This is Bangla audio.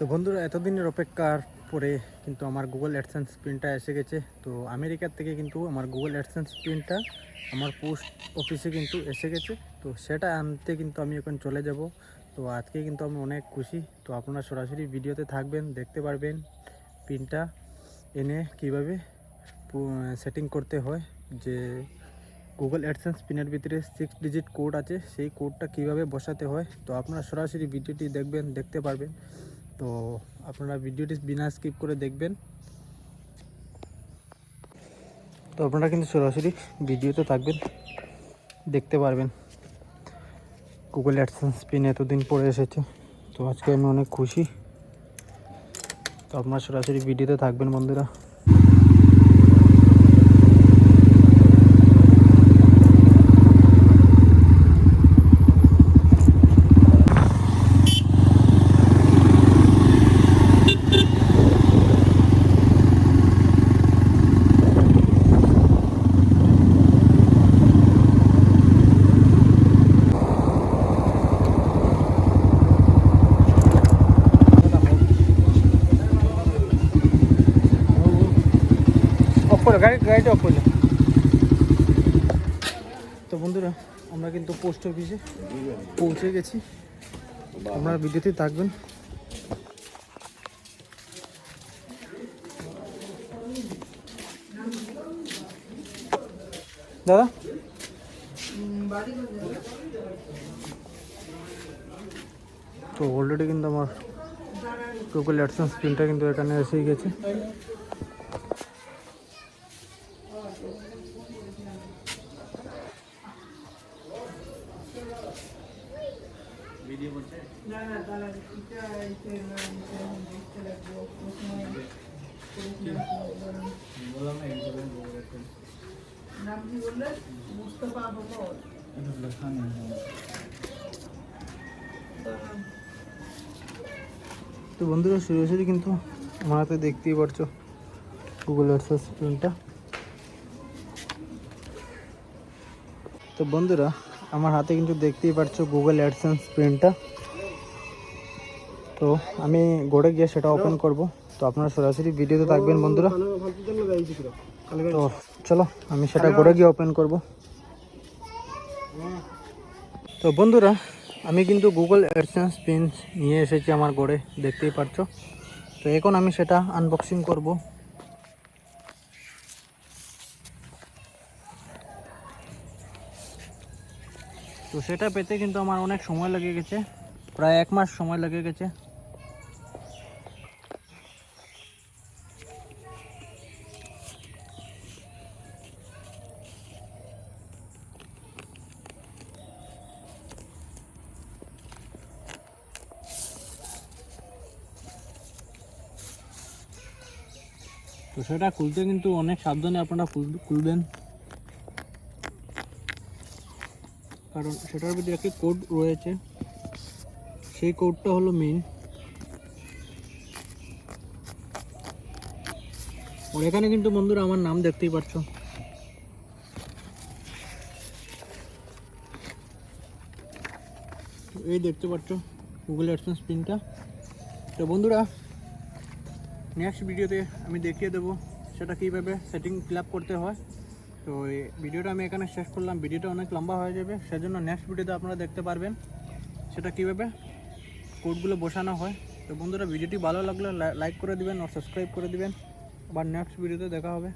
তো বন্ধুরা, এতদিনের অপেক্ষার পরে কিন্তু আমার গুগল অ্যাডসেন্স প্রিন্টটা এসে গেছে। তো আমেরিকার থেকে কিন্তু আমার গুগল অ্যাডসেন্স প্রিন্টটা আমার পোস্ট অফিসে কিন্তু এসে গেছে। তো সেটা আনতে কিন্তু আমি এখন চলে যাব। তো আজকে কিন্তু আমি অনেক খুশি। তো আপনারা সরাসরি ভিডিওতে থাকবেন, দেখতে পারবেন প্রিন্টটা এনে কীভাবে সেটিং করতে হয়। যে গুগল অ্যাডসেন্স পিনের ভিতরে সিক্স ডিজিট কোড আছে, সেই কোডটা কীভাবে বসাতে হয়। তো আপনারা সরাসরি ভিডিওটি দেখবেন, দেখতে পারবেন। তো আপনারা ভিডিওটি বিনা স্কিপ করে দেখবেন। তো আপনারা কিন্তু সরাসরি ভিডিওতে থাকবেন, দেখতে পারবেন। গুগল অ্যাডসেন্স পিন এতদিন পরে এসেছে, তো আজকে আমি অনেক খুশি। তো আপনারা সরাসরি ভিডিওতে থাকবেন বন্ধুরা। গাড়ি গাড়িটা অফ তো বন্ধুরা, আমরা কিন্তু পোস্ট অফিসে পৌঁছে গেছি। আপনারা ভিডিওতে থাকবেন। দাদা? তো অলরেডি কিন্তু আমার গুগল অ্যাডসেন্স প্রিন্টটা কিন্তু এখানে এসেই গেছে। নাম কি বললেন মুস্তফা মোহাম্মদ তো বন্ধুরা সরাসরি কিন্তু। আমার হাতে দেখতেই পারছ গুগল অ্যাডসেন্স প্রিন্টটা তো বন্ধুরা আমার হাতে কিন্তু দেখতেই পারছ গুগল অ্যাডসেন্স প্রিন্টটা তো আমি গড়ে গিয়ে সেটা ওপেন করব। তো আপনারা সরাসরি ভিডিওতে থাকবেন বন্ধুরা। তো চলো আমি সেটা গড়ে গিয়ে ওপেন করব। তো বন্ধুরা আমি কিন্তু গুগল অ্যাডসেন্স পিন নিয়ে এসেছি আমার গড়ে দেখতেই পারছ। তো এখন আমি সেটা আনবক্সিং করব। তো সেটা পেতে কিন্তু আমার অনেক সময় লেগে গেছে। প্রায় এক মাস সময় লেগে গেছে। তো সেটা খুলতে কিন্তু অনেক সাবধানে আপনারা খুলবেন। কারণ সেটার ভিতরে একটি কোড রয়েছে। সেই কোডটা হলো মেন আর এখানে কিন্তু বন্ধুরা আমার নাম দেখতেই পাচ্ছ এই দেখতে পাচ্ছ গুগল অ্যাডসেন্স পিনটা তো বন্ধুরা নেক্সট ভিডিওতে আমি দেখিয়ে দেবো সেটা কীভাবে সেটিং ফিল করতে হয়। তো ভিডিওটা আমি এখানে শেষ করলাম। ভিডিওটা অনেক লম্বা হয়ে যাবে। সেজন্য নেক্সট ভিডিওতে আপনারা দেখতে পারবেন সেটা কীভাবে কোডগুলো বসানো হয়। তো বন্ধুরা, ভিডিওটি ভালো লাগলে লাইক করে দিবেন আর সাবস্ক্রাইব করে দিবেন। আবার নেক্সট ভিডিওতে দেখা হবে।